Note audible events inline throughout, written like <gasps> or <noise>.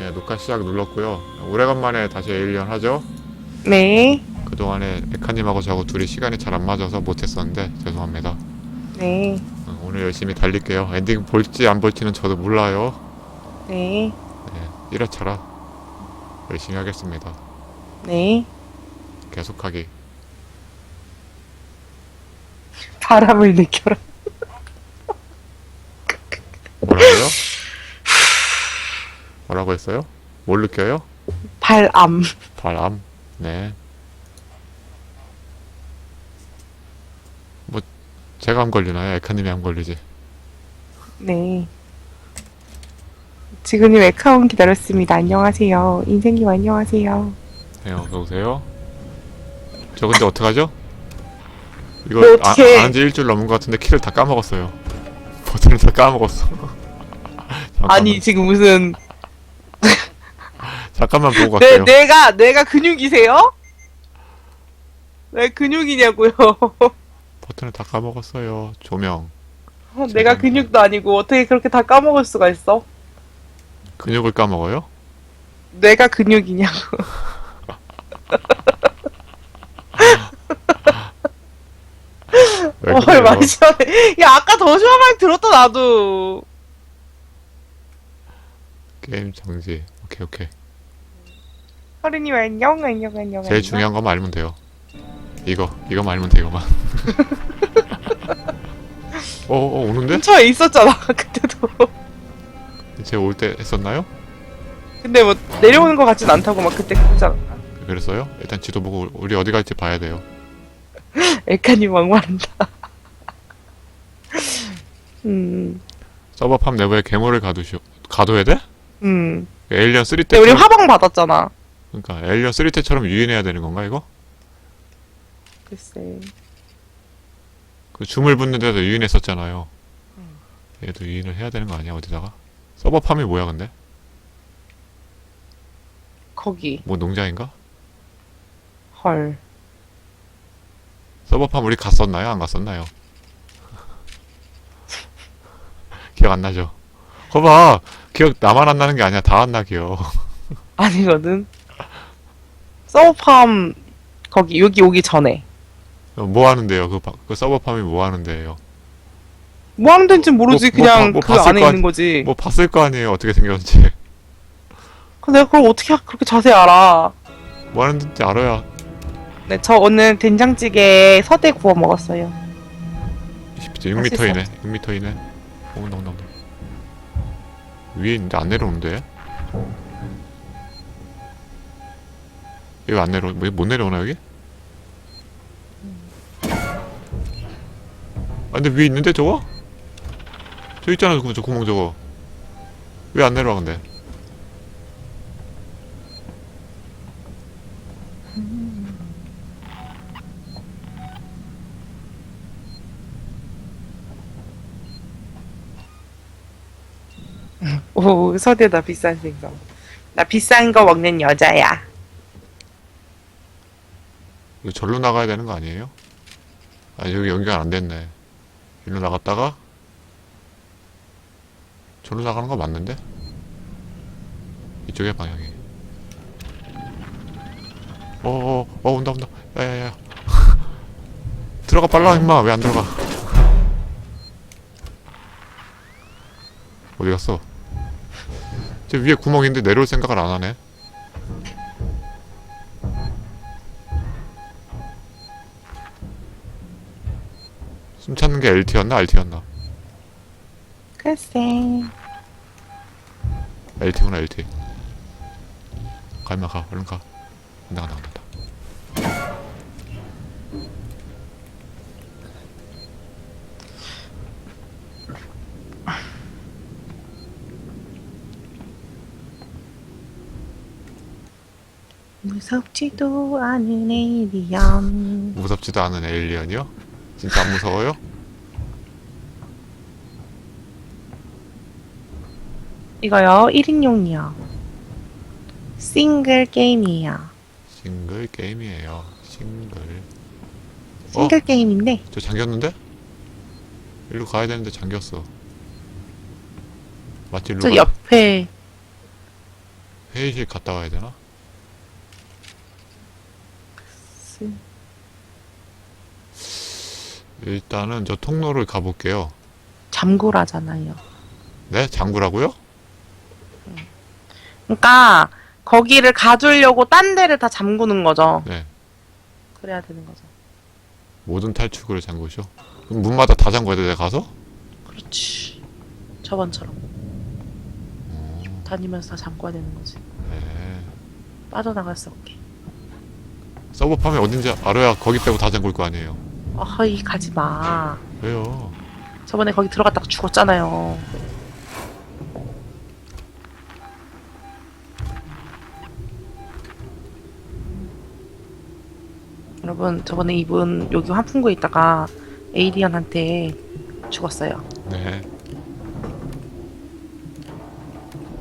예, 녹화 시작 눌렀고요. 오래간만에 다시 에일리언 하죠. 네. 그동안에 에카님하고 저하고 둘이 시간이 잘 안 맞아서 못했었는데 죄송합니다. 네. 어, 오늘 열심히 달릴게요. 엔딩 볼지 안 볼지는 저도 몰라요. 네. 예, 1회차라 열심히 하겠습니다. 네. 계속하기. 바람을 느껴라. 뭐라고요? 뭐라고 했어요? 뭘 느껴요? 발암. 바람. 네. 뭐 제가 안 걸리나요? 에카님이 안 걸리지. 네. 지금님 에카온 기다렸습니다. 안녕하세요. 인생님 안녕하세요. 네, 어서 오세요. 저 근데 어떡하죠? 이거 뭐 아, 어떡해. 안지 일주일 넘은 것 같은데 키를 다 까먹었어요. <laughs> 버튼을 다 까먹었어. <laughs> 잠깐만, 아니 지금 무슨 잠깐만 보고 내 갈게요. 내가 내가 근육이세요? 왜 근육이냐고요? <laughs> 버튼을 다 까먹었어요. 조명. 어, 내가 근육도 아니고 어떻게 그렇게 다 까먹을 수가 있어? 근육을 까먹어요? 내가 근육이냐고. 왜 <laughs> 헐 그래요? 많이 시원해. 야 아까 더 시원하게 들었다 나도. 게임 정지. 오케이 오케이. 하루님 안녕 안녕 안녕. 제일 중요한 것만 알면 돼요. 이거 이거만 알면 돼 이거만. <laughs> 어, 어 오는데? 근처에 있었잖아 <laughs> 그때도. 제올때 했었나요? 근데 뭐 내려오는 것 같진 않다고 막 그때 그랬잖아. 그랬어요? 일단 지도 보고 우리 어디 갈지 봐야 돼요. <laughs> 엘카님 막말한다. 음, 서버팜 내부에 괴물을 가두시 가둬야 돼? 음. 에일리언 3 근데 우리 때처럼 화방 받았잖아. 그러니까 에일리언 3 때처럼 유인해야 되는 건가 이거? 글쎄. 그 줌을 붙는 데도 유인했었잖아요. 얘도 유인을 해야 되는 거 아니야 어디다가? 서버 팜이 뭐야 근데? 거기. 뭐 농장인가? 헐. 서버 팜 우리 갔었나요? 안 갔었나요? <laughs> 기억 안 나죠? 거봐 기억 나만 안 나는 게 아니야 다 안 나 기억 아니거든. 서브팜 거기 여기 오기 전에. 어, 뭐 하는데요 그, 바- 그 서버팜이 뭐 하는데요 뭐 하는 데인지 모르지. 뭐- 뭐 그냥 봐- 뭐 그 봤을 안에 거 있는 거지. 뭐 봤을 거 아니에요 어떻게 생겼는지 <laughs> 근데 내가 그걸 어떻게 그렇게 자세히 알아? 뭐 하는지 알아야 네, 저 오늘 된장찌개 서대 구워 먹었어요. 6m이네 6m이네 온다 온다 온다 위에 있는데 안 내려오는데 여기 안 내려 뭐, 못 내려오나 여기? 아 근데 위에 있는데 저거? 저 있잖아 그, 저 구멍 저거 왜 안 내려와 근데 오, 서대다 비싼 생선. 나 비싼 거 먹는 여자야. 이거 절로 나가야 되는 거 아니에요? 아 여기 연결 안 됐네. 일로 나갔다가 절로 나가는 거 맞는데? 이쪽에 방향이. 어어 어, 온다 온다. 야야야. <laughs> 들어가 빨라 임마. 왜 안 들어가? 어디 갔어? 저 위에 구멍인데 내려올 생각을 안 하네 게 LT였나 RT였나 글쎄. LT구나 LT 가 임마 가 얼른 가 간다 간다 간다 무섭지도 않은 에이리언. 무섭지도 않은 에일리언이요? 진짜 안 무서워요? 이거요, 1인용이요. 싱글 게임이에요. 싱글 게임이에요 싱글 싱글 게임인데, 저 잠겼는데? 일로 가야 되는데 잠겼어 맞지 일로 저 가 옆에, 회의실 갔다 와야 되나? 쓰- 일단은 저 통로를 가볼게요. 잠구라잖아요. 네? 장구라고요? 그러니까 거기를 가두려고 딴 데를 다 잠그는 거죠. 네. 그래야 되는 거죠. 모든 탈출구를 잠그죠. 그럼 문마다 다 잠궈야 돼, 내가 가서? 그렇지. 저번처럼 어, 다니면서 다 잠궈야 되는 거지. 네. 빠져나갈 수 없게. 서버 팜이 어딘지 알아야 거기 빼고 다 잠글 거 아니에요. 어허이 가지 마. 왜요? 저번에 거기 들어갔다가 죽었잖아요. 여러분 저번에 이분 여기 환풍구에 있다가 에이리언한테 죽었어요. 네.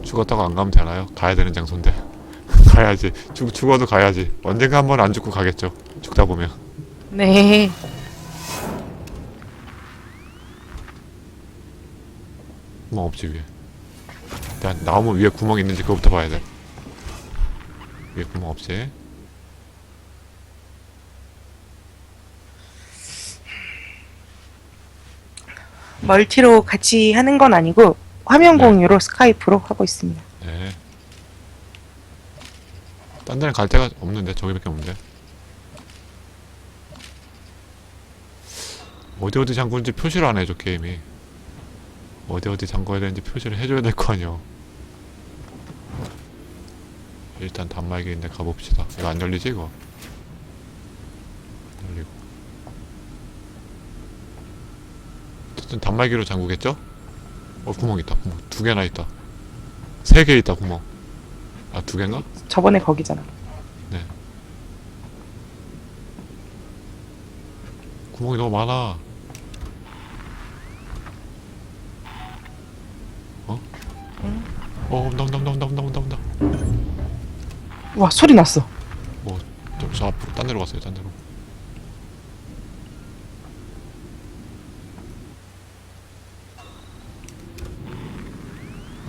죽었다고 안 가면 되나요? 가야 되는 장소인데. <laughs> 가야지. 죽, 죽어도 가야지. 언젠가 한 번 안 죽고 가겠죠. 죽다 보면. 네. 구멍 없지, 위에. 일단 나무 위에 구멍 있는지 그거부터 봐야 돼. 위에 구멍 없지. 멀티로 같이 하는 건 아니고 화면 공유로 스카이프로 하고 있습니다. 네. 딴 데는 갈 데가 없는데, 저기밖에 없는데. 어디 어디 잠그는지 표시를 안 해줘, 게임이. 어디 어디 잠궈야 되는지 표시를 해줘야 될 거 아니야. 일단 단말기인데 가봅시다. 이거 안 열리지, 이거? 안 열리고. 어쨌든 단말기로 잠그겠죠? 어, 구멍 있다. 구멍 두 개나 있다. 세 개 있다, 구멍. 아, 두 개인가? 저번에 거기잖아. 구멍이 너무 많아. 어? 응. 어, 온다, 온다, 온다, 온다, 온다, 온다, 온다. 와 소리 났어. 저, 저 앞으로, 딴 데로 갔어요, 딴 데로.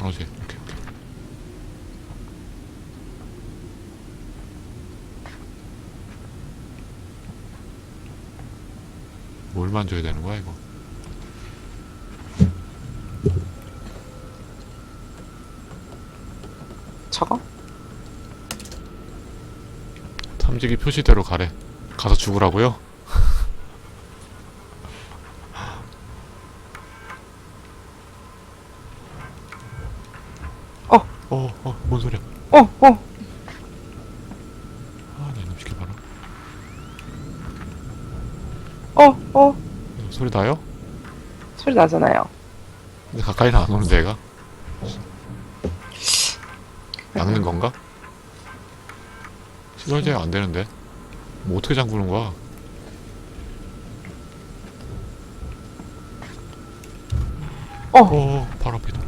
안 오지? 오케이, 오케이. 뭘 만져야 되는 거야, 이거? 저거? 탐지기 표시대로 가래. 가서 죽으라고요? 어. 어, 어, 뭔 소리야? 어 어. 아, 나 이놈 시켜 봐라. 어 어. 소리 나요? 소리 나잖아요. 근데 가까이는 안 오는데 얘가? 낚는 건가? 시설 제한 안 되는데? 뭐 어떻게 잠그는 거야? 어. 어, 바로 앞이다.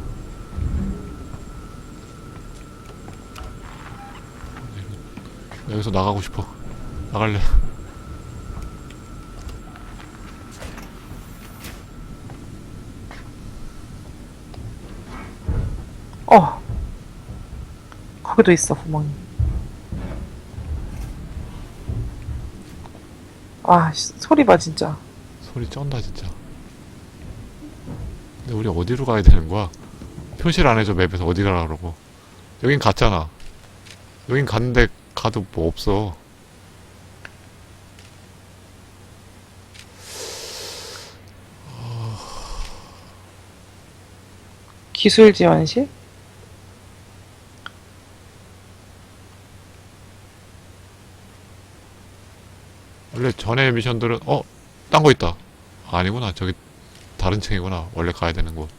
여기서 나가고 싶어. 나갈래. 어. 거기도 있어 구멍이. 와 씨, 소리 봐 진짜. 소리 쩐다 진짜. 근데 우리 어디로 가야 되는 거야? 표시를 안 해줘 맵에서 어디 가라 그러고. 여긴 갔잖아. 여긴 갔는데 가도 뭐 없어. 기술 지원실? 원래 전에 미션들은 어? 딴 거 있다. 아니구나. 저기 다른 층이구나. 원래 가야 되는 곳.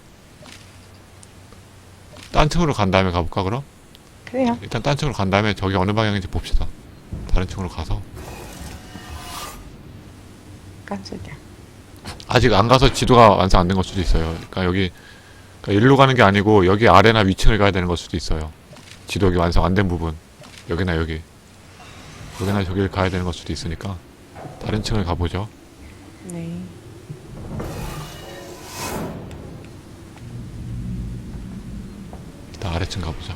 딴 층으로 간 다음에 가볼까 그럼? 그래요. 일단 딴 층으로 간 다음에 저기 어느 방향인지 봅시다. 다른 층으로 가서 깜짝이야. 아직 안 가서 지도가 완성 안 된 걸 수도 있어요. 그러니까 여기 그러니까 일로 가는 게 아니고 여기 아래나 위층을 가야 되는 걸 수도 있어요. 지도가 완성 안 된 부분 여기나 여기 여기나 저기를 가야 되는 걸 수도 있으니까 다른 층을 가보죠. 네. 일단 아래층 가보자.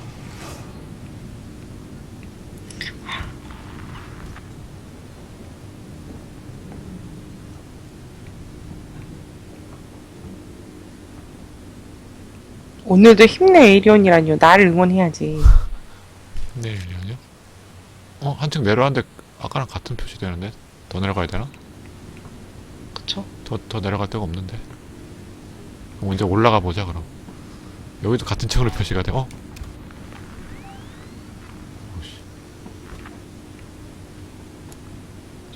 오늘도 힘내 에이리온이라니요. 나를 응원해야지. <laughs> 내일이요? 어 한층 내려왔는데 아까랑 같은 표시 되는데 더 내려가야 되나? 그쵸? 더 더 내려갈 데가 없는데. 그럼 이제 올라가 보자 그럼. 여기도 같은 층으로 표시가 돼. 어? 오씨.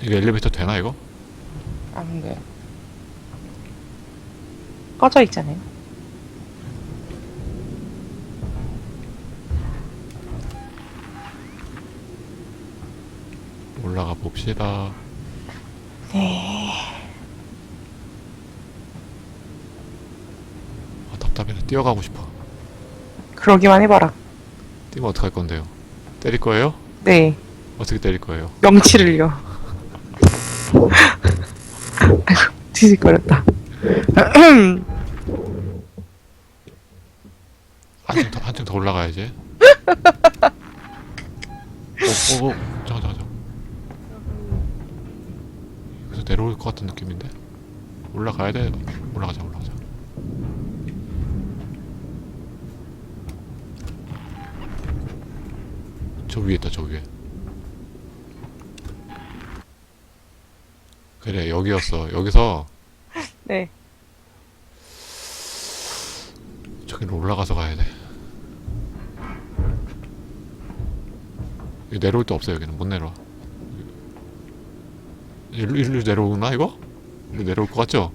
이게 엘리베이터 되나 이거? 안 돼요. 꺼져 있잖아요. 올라가 봅시다. 네. 아 답답해. 뛰어가고 싶어. 그러기만 해봐라. 뛰면 어떡할 건데요? 때릴 거예요? 네. 어떻게 때릴 거예요? 명치를요. 아이고, <laughs> 뒤질거렸다. 한층 더, 한층 더 올라가야지. 오, 오, 오. 내려올 것 같은 느낌인데? 올라가야 돼. 올라가자, 올라가자. 저 위에 있다, 저 위에. 그래, 여기였어. 여기서 <laughs> 네. 저기로 올라가서 가야 돼. 내려올 데 없어 여기는 못 내려와. 일로 일로 내려오나 이거? 일로 내려올 것 같죠?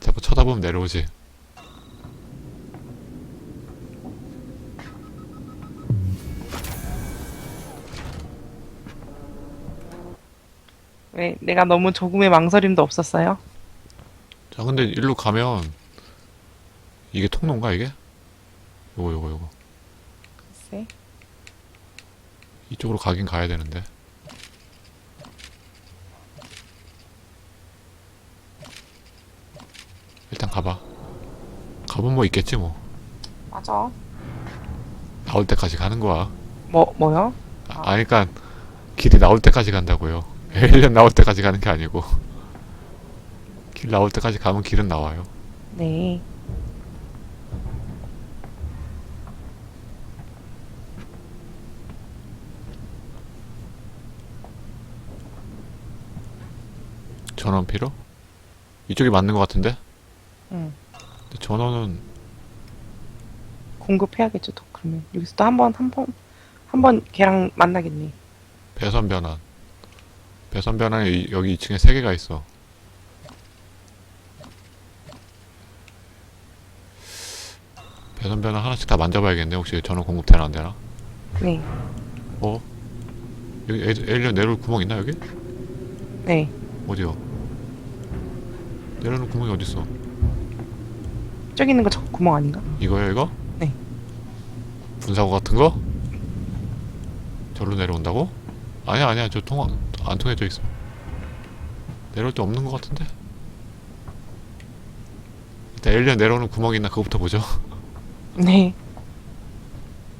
자꾸 쳐다보면 내려오지. 왜 내가 너무 조금의 망설임도 없었어요? 자 근데 일로 가면 이게 통로인가 이게? 요거 요거 요거 글쎄. 이쪽으로 가긴 가야 되는데. 일단 가봐. 가보면 뭐 있겠지 뭐. 맞아. 나올 때까지 가는 거야. 뭐 뭐요? 아, 아니, 그니까, 길이 나올 때까지 간다고요. <laughs> 1년 나올 때까지 가는 게 아니고. 길 나올 때까지 가면 길은 나와요. 네. 전원 필요? 이쪽이 맞는 것 같은데? 응. 근데 전원은, 공급해야겠죠. 또 그러면 여기서 또 한 번 한 번 한 번 걔랑 만나겠네. 배선 변환. 배선 변환이 이- 여기 2층에 3개가 있어. 배선 변환 하나씩 다 만져봐야겠네. 혹시 전원 공급 되나 안 되나? 네. 어? 여기 에- 에일리언 내려올 구멍 있나 여기? 네. 어디요? 내려오는 구멍이 어딨어? 저기 있는 거 저 구멍 아닌가? 이거요 이거? 네. 분사구 같은 거? 절로 내려온다고? 아니야 아니야 저 통화 안 통해져 있어 내려올 데 없는 것 같은데? 일단 에일리언 내려오는 구멍이 있나 그거부터 보죠 <laughs> 네.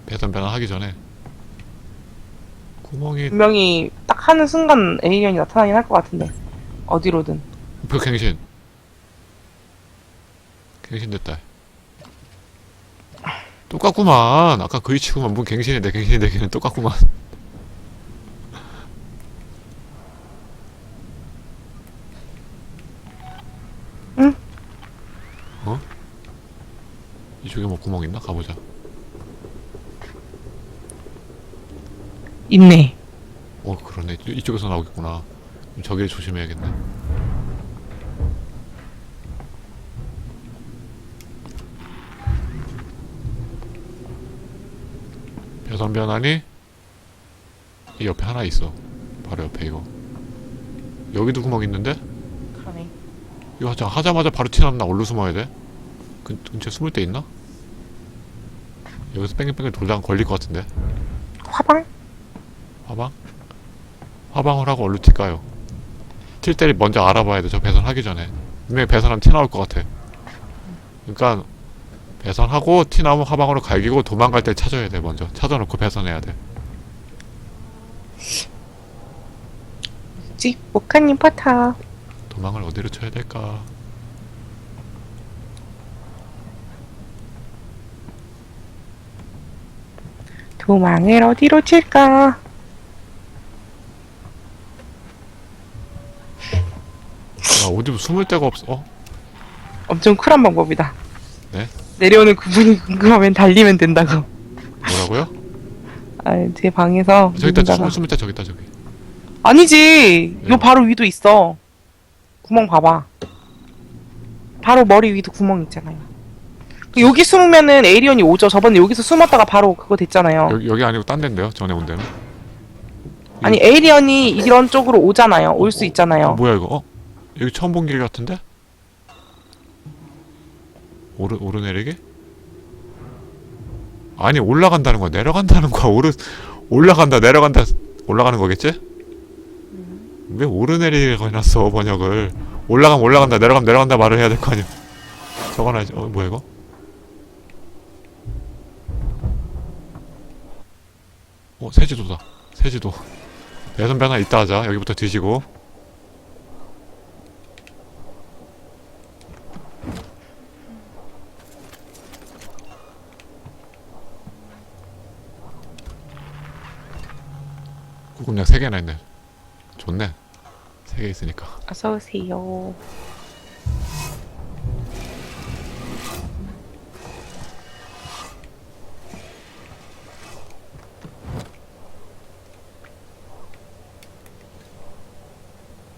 배선 변환하기 전에 구멍이 분명히 딱 하는 순간 에이리언이 나타나긴 할 것 같은데 어디로든. 그 갱신 갱신 됐다 똑같구만 아까 그 위치구만 뭔 갱신이 돼 갱신이 되기는 똑같구만 응? 어? 이쪽에 뭐 구멍 있나? 가보자 있네. 어 그러네 이- 이쪽에서 나오겠구나 저기를 조심해야겠네 배선 변환이 이 옆에 하나 있어 바로 옆에 이거 여기도 구멍 있는데 그러네. 이거 하자, 하자마자 바로 튀어나왔나 어디로 숨어야 돼? 근, 근처에 숨을 데 있나? 여기서 뺑글뺑글 돌다가 걸릴 것 같은데 화방? 화방? 화방을 하고 얼로 튈까요? 튈 때를 먼저 알아봐야 돼. 저 배선하기 전에. 분명히 배선하면 티 나올 것 같아. 그러니까 배선하고 티나무 하방으로 갈기고 도망갈 때 찾아야 돼 먼저. 찾아놓고 배선해야 돼. 뭐지? 모카님 파타. 도망을 어디로 쳐야 될까? 도망을 어디로 칠까? 아 어디 숨을 데가 없어? 어? 엄청 쿨한 방법이다. 네? 내려오는 구분이 궁금하면 달리면 된다고. 뭐라고요? 아, 제 방에서 저기 있다 누군가가- 숨을 숨을 때 저기 있다 저기 아니지. 왜요? 요 바로 위도 있어. 구멍 봐봐. 바로 머리 위도 구멍 있잖아요. 그 여기 숨으면은 에이리언이 오죠. 저번에 여기서 숨었다가 바로 그거 됐잖아요. 여기, 여기 아니고 딴 데인데요 전에 온 데는 아니 에이리언이 이런 쪽으로 오잖아요. 올수 어, 있잖아요. 뭐야 이거 어? 여기 처음 본 길 같은데? 오르 오르 내리기? 아니 올라간다는 거야. 내려간다는 거야. 오르 올라간다 내려간다 올라가는 거겠지? 왜 오르내리기가 해놨어 번역을? 올라가면 올라간다 내려가면 내려간다 말을 해야 될 거 아니야? 적어놔야지. 어 뭐야 이거? 어 세지도다. 세지도. 배선 변화 이따 하자. 여기부터 뒤지고 구급약 3개나 있네. 좋네. 3개 있으니까. 어서 오세요.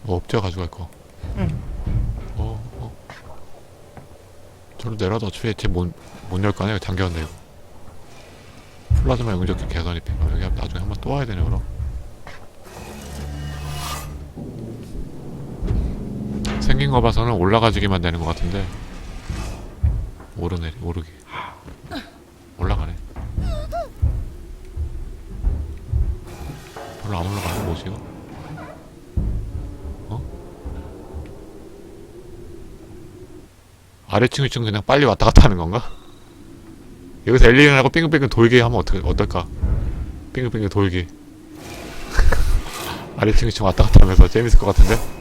뭐 없죠 가져갈 거. 응. 어, 어. 저로 내려다 어차피 제못 못열 거 아니야 잠겨왔네 이거. 플라즈마 용접기 개선이 필요 여기 나중에 한번 또 와야 되네 그럼 생긴 거 봐서는 올라가지기만 되는 것 같은데 오르내리 오르기 올라가네 별로 안 올라가는 뭐지 이거 아래층 위층 그냥 빨리 왔다 갔다 하는 건가? 여기서 엘리언하고 빙글빙글 돌게 하면 어떡, 어떨까? 빙글빙글 돌기 <laughs> 아래층 위층 왔다 갔다 하면서 재밌을 것 같은데?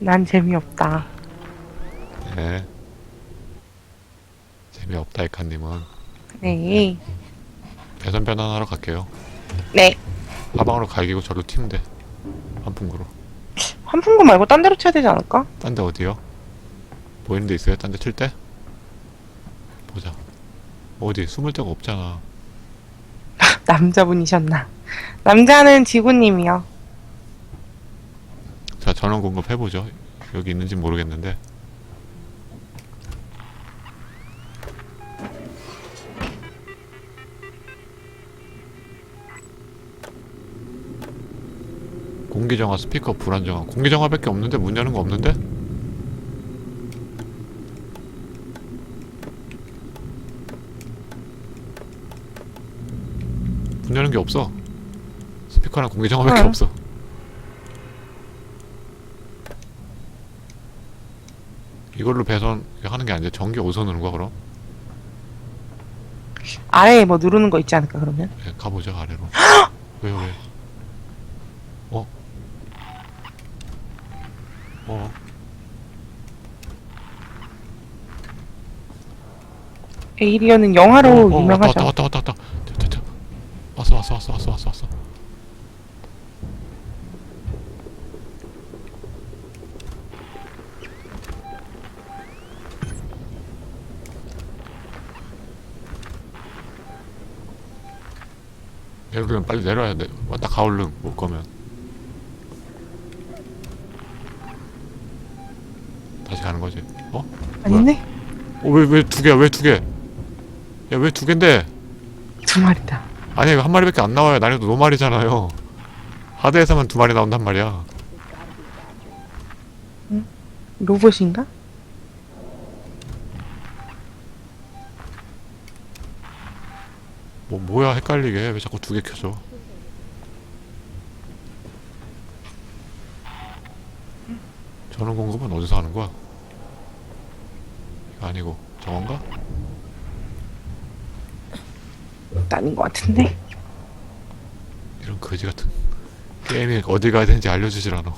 난 재미없다. 네 재미없다 이카님은 네. 배선 변환하러 갈게요 네. 하방으로 갈기고 저로 튀면 돼 환풍구로 환풍구 말고 딴 데로 쳐야 되지 않을까? 딴 데 어디요? 보이는 데 있어요? 딴 데 칠 때? 보자 어디 숨을 데가 없잖아 <laughs> 남자분이셨나? 남자는 지구님이요. 자 전원 공급 해보죠. 여기 있는지 모르겠는데. 공기정화 스피커 불안정화. 공기정화밖에 없는데? 문 여는 거 없는데? 문 여는 게 없어. 스피커랑 공기정화밖에 응. 없어 이걸로 배선 하는 게 아니라 전기 어디서 누는 거야 그럼? 아래에 뭐 누르는 거 있지 않을까 그러면? 네, 가보자 아래로 <gasps> 왜요 왜? 어? 어? 에이리언은 영화로 어, 어, 왔다 유명하죠. 왔다 왔다 왔다 왔다 저, 저, 저. 왔어 왔어 왔어 왔어 왔어 왔어 내려면 빨리 내려야 돼 왔다 가 얼른 못 거면 다시 가는 거지 어? 아니네? 어, 왜, 왜 두 개야? 왜 두 개? 야, 왜 두 개인데? 두 마리다. 아니, 이거 한 마리밖에 안 나와요. 난이도 노말이잖아요. 하드에서만 두 마리 나온단 말이야. 로봇인가? 뭐, 뭐야, 헷갈리게. 왜 자꾸 두 개 켜져? 전원 공급은 어디서 하는 거야? 아니고, 저건가? 아닌 것 같은데. 이런 거지 같은. 게임이 어디 가야 되는지 알려주질 않아.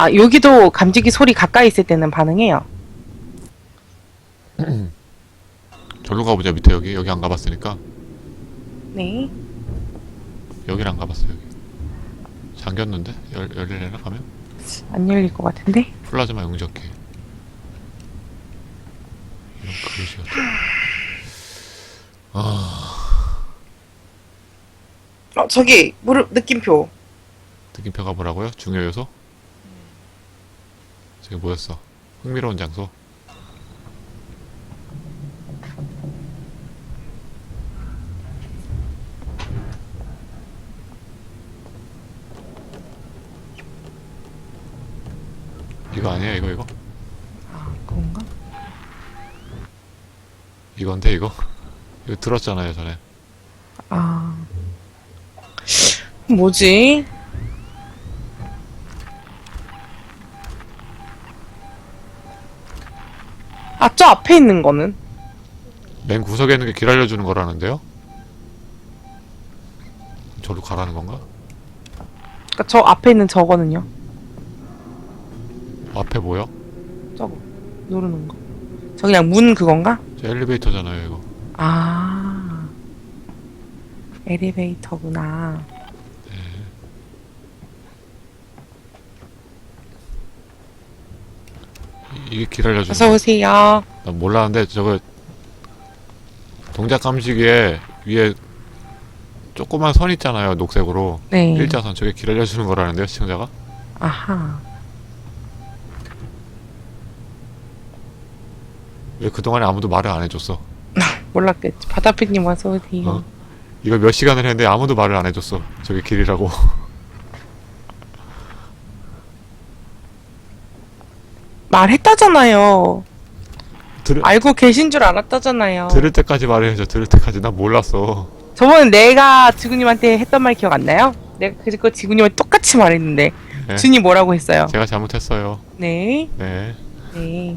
아, 여기도 감지기 소리 가까이 있을 때는 반응해요. <clears throat> 절로 가보자 밑에 여기 여기 안 가봤으니까 네. 여기를 안 가봤어 여기 잠겼는데 열 열리려나 가면 안 열릴 것 같은데? 플라즈마 용접기 이런 그릇이었다 어, 저기, 무릎, 느낌표. 느낌표가 뭐라고요? 중요 요소? 저게 뭐였어? 흥미로운 장소? 이거 아니야 이거 이거? 아, 그런가? 이건데 이거? 이거 들었잖아요 전에 아. 뭐지? 아, 저 앞에 있는 거는? 맨 구석에 있는 게 길 알려주는 거라는데요? 저로 가라는 건가? 그니까 저 앞에 있는 저거는요? 앞에 뭐요? 저거. 누르는 거. 저 그냥 문 그건가? 저 엘리베이터잖아요 이거 아. 엘리베이터구나. 이- 이게 길 알려주는 어서 오세요. 난 몰랐는데 저거 동작 감지기에 위에 조그만 선 있잖아요 녹색으로 네. 일자선 저게 길 알려주는 거라는데요 시청자가 아하. 왜 그동안에 아무도 말을 안 해줬어 <laughs> 몰랐겠지. 바다피님 어서 오세요. 어? 이거 몇 시간을 했는데 아무도 말을 안 해줬어 저게 길이라고 말했다잖아요. 들, 알고 계신 줄 알았다잖아요. 들을 때까지 말을 해줘 들을 때까지 난 몰랐어 저번에 내가 지구님한테 했던 말 기억 안 나요? 내가 그거 지구님한테 똑같이 말했는데 네. 주님 뭐라고 했어요? 제가 잘못했어요 네, 네 네,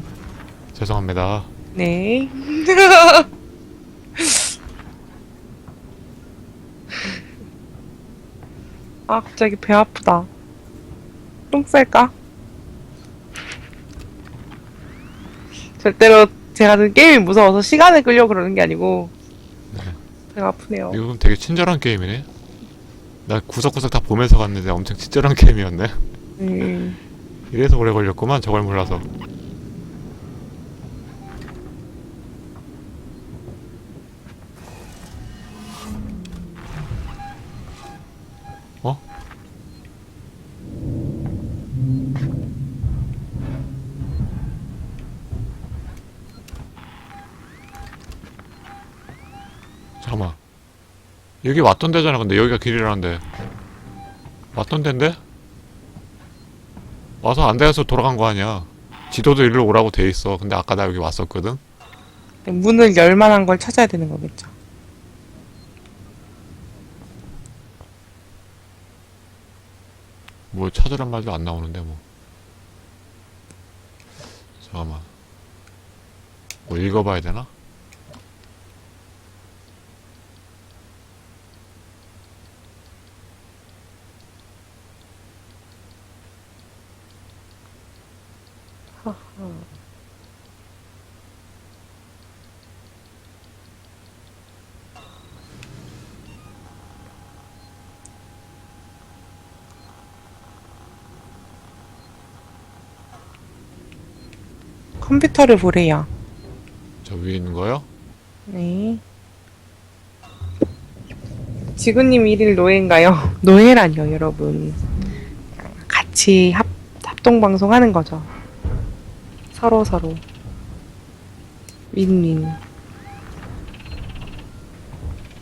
죄송합니다 네. <laughs> 아 갑자기 배 아프다. 똥 쌀까? 절대로 제가 그 게임이 무서워서 시간을 끌려고 그러는 게 아니고 네. 배가 아프네요. 이거 되게 친절한 게임이네 나 구석구석 다 보면서 갔는데 엄청 친절한 <laughs> 게임이었네 음. 이래서 오래 걸렸구만 저걸 몰라서 잠깐만 여기 왔던 데잖아 근데 여기가 길이라는데 왔던 데인데? 와서 안 돼서 돌아간 거 아니야. 지도도 일로 오라고 돼 있어. 근데 아까 나 여기 왔었거든. 문을 열 만한 걸 찾아야 되는 거겠죠. 뭐 찾으란 말도 안 나오는데 뭐. 잠깐만. 뭐 읽어봐야 되나? <laughs> 컴퓨터를 보래요. 저 위에 있는 거요? 네. 지구님 일일 노예인가요? <laughs> 노예라뇨, 여러분. 같이 합, 합동방송 하는 거죠. 서로 서로. 윈윈.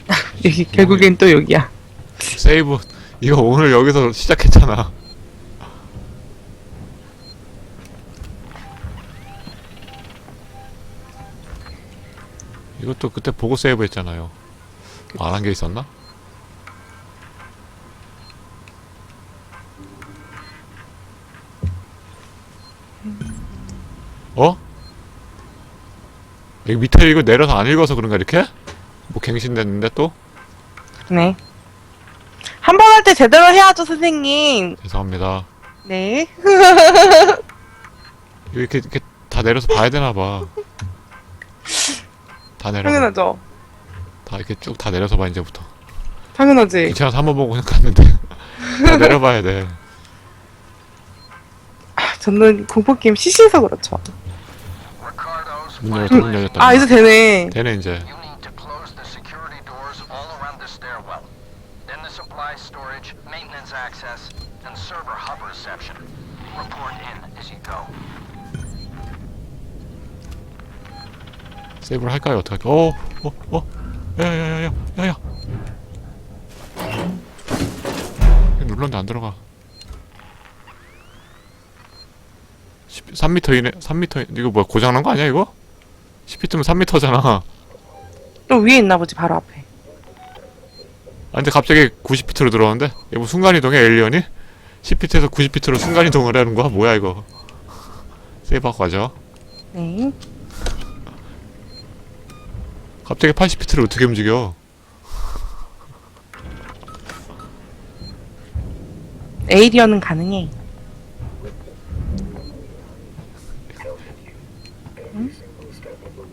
<laughs> 여기, 결국엔 또 여기야. 세이브. 이거 오늘 여기서 시작했잖아. 이것도 그때 보고 세이브 했잖아요. 안 한 게 있었나? 어? 여기 밑에 이거 내려서 안 읽어서 그런가 이렇게? 뭐 갱신됐는데 또? 네. 한 번 할 때 제대로 해야죠, 선생님. 죄송합니다. 네. <laughs> 이거 이렇게, 이렇게 다 내려서 봐야 되나 봐. 다 내려. 당연하죠. 다 이렇게 쭉 다 내려서 봐, 이제부터. 당연하지. 귀찮아서 한 번 보고 그냥 갔는데. <laughs> 다 내려봐야 돼. 아, 저는 공포게임 CC에서 그렇죠. 문 열었다, 문 열렸다. 아, 이제 되네. 되네, 이제. You need to close the security doors all around the stairwell. Then the supply storage, maintenance access, and server hub reception. Report in as you go. 세이브를 할까요? 어떻게 할까요? 어, 어, 어. 야, 야, 야, 야, 야, 야. 눌렀는데 안 들어가. 10, 3m 이내, 3m, 이거 뭐야, 고장난 거 아니야, 이거? 10피트면 3m잖아. 또 위에 있나 보지, 바로 앞에. 아, 근데 갑자기 90피트로 들어오는데? 이거 뭐 순간이동해, 에일리언이? 10피트에서 90피트로 순간이동을 하는 거야? 뭐야, 이거? <laughs> 세이브하고 가죠. 네. 갑자기 80피트를 어떻게 움직여? 에이리언은 가능해.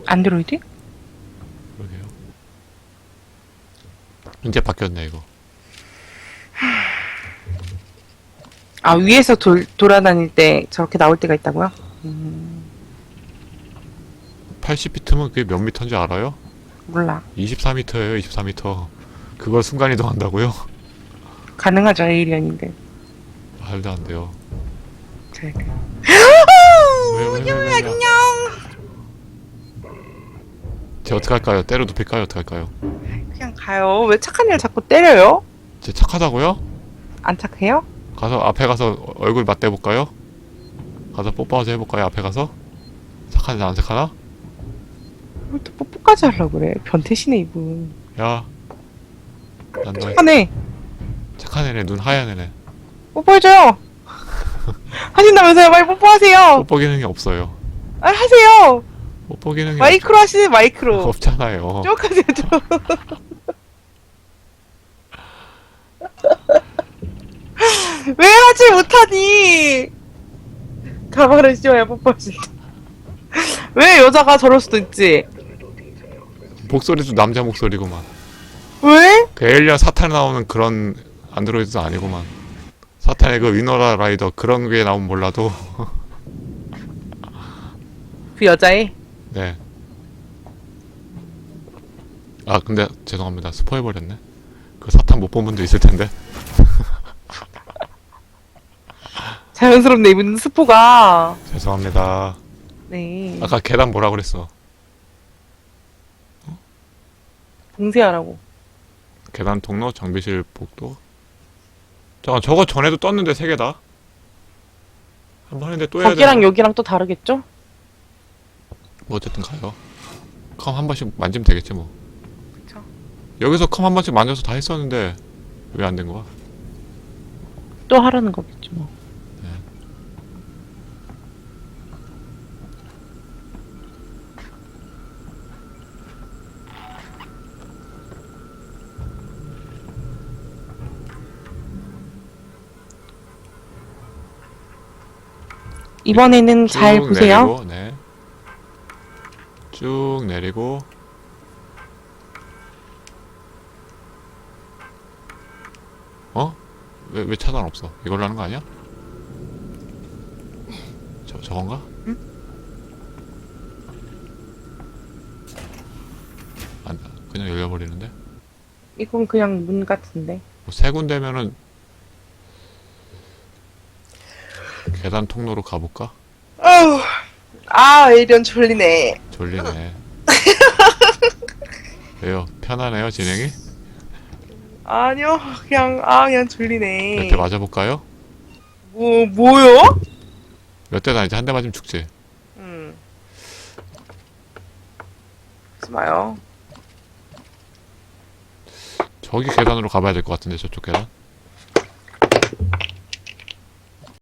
안드로이드? 그러게요. 이제 바뀌었네, 이거. 아, 위에서 돌, 돌아다닐 때 저렇게 나올 때가 있다고요? 80피트면 그게 몇 미터인지 알아요? 몰라. 24m예요, 24m. 그걸 순간 이동 한다고요? 가능하죠, 에이리언인데. 말도 안 돼요. 제 <laughs> 왜, 왜, 왜, 왜, 왜? 안녕! 쟤 어떡할까요? 때려 눕힐까요? 어떡할까요? 그냥 가요. 왜 착한 일 자꾸 때려요? 쟤 착하다고요? 안 착해요? 가서, 앞에 가서 얼굴 맞대 볼까요? 가서 뽀뽀하자 해볼까요? 앞에 가서? 착한지 안 착하나? 뭘또 뽀뽀까지 하려고 그래. 변태시네, 이분. 야. 난 너, 착하네. 착한 애네, 눈 하얀 애네. 뽀뽀해줘요. <laughs> 하신다면서요? 빨리 뽀뽀하세요. 뽀뽀 기능이 없어요. 아, 하세요. 뽀뽀 기능이 마이크로 하시네, 없, 마이크로. 없잖아요. 쭉 하세요, 쭉. 왜 하지 못하니? 가만히 씌워야 뽀뽀하실 때. 왜 여자가 저럴 수도 있지? 목소리도 남자 목소리구만. 왜? 그 에일리언 사탄 나오는 그런 안드로이드도 아니구만. 사탄의 그 위너라 라이더 그런 게 나오면 몰라도 <laughs> 그 여자애? 네. 아 근데 죄송합니다 스포해 버렸네. 그 사탄 못 본 분도 있을 텐데. <laughs> 자연스럽네, 이분 스포가. 죄송합니다. 네. 아까 계단 뭐라 그랬어? 봉쇄하라고. 계단 통로 정비실 복도. 잠깐 저거 전에도 떴는데 세 개다. 한 번 했는데 또 해야 거기랑 되나? 여기랑 또 다르겠죠? 뭐 어쨌든 가요. 컴 한 번씩 만지면 되겠지 뭐. 그쵸. 여기서 컴 한 번씩 만져서 다 했었는데 왜 안 된 거야? 또 하라는 거겠지 뭐. 이번에는 잘 쭉 보세요. 내리고, 네. 쭉 내리고 어? 왜, 왜 차단 없어? 이걸로 하는 거 아니야? 저, 저건가? 안, 그냥 열려버리는데? 이건 그냥 문 같은데. 뭐 세 군데면은 계단 통로로 가볼까? 아우, 아, 에이리언 졸리네. 졸리네. <laughs> 왜요? 편하네요, 진행이? 아니요, 그냥, 아, 그냥 졸리네. 몇대 맞아볼까요? 뭐, 뭐요? 몇 대나 이제 한대 맞으면 죽지. 음. 하지 마요. 저기 계단으로 가봐야 될 것 같은데, 저쪽 계단?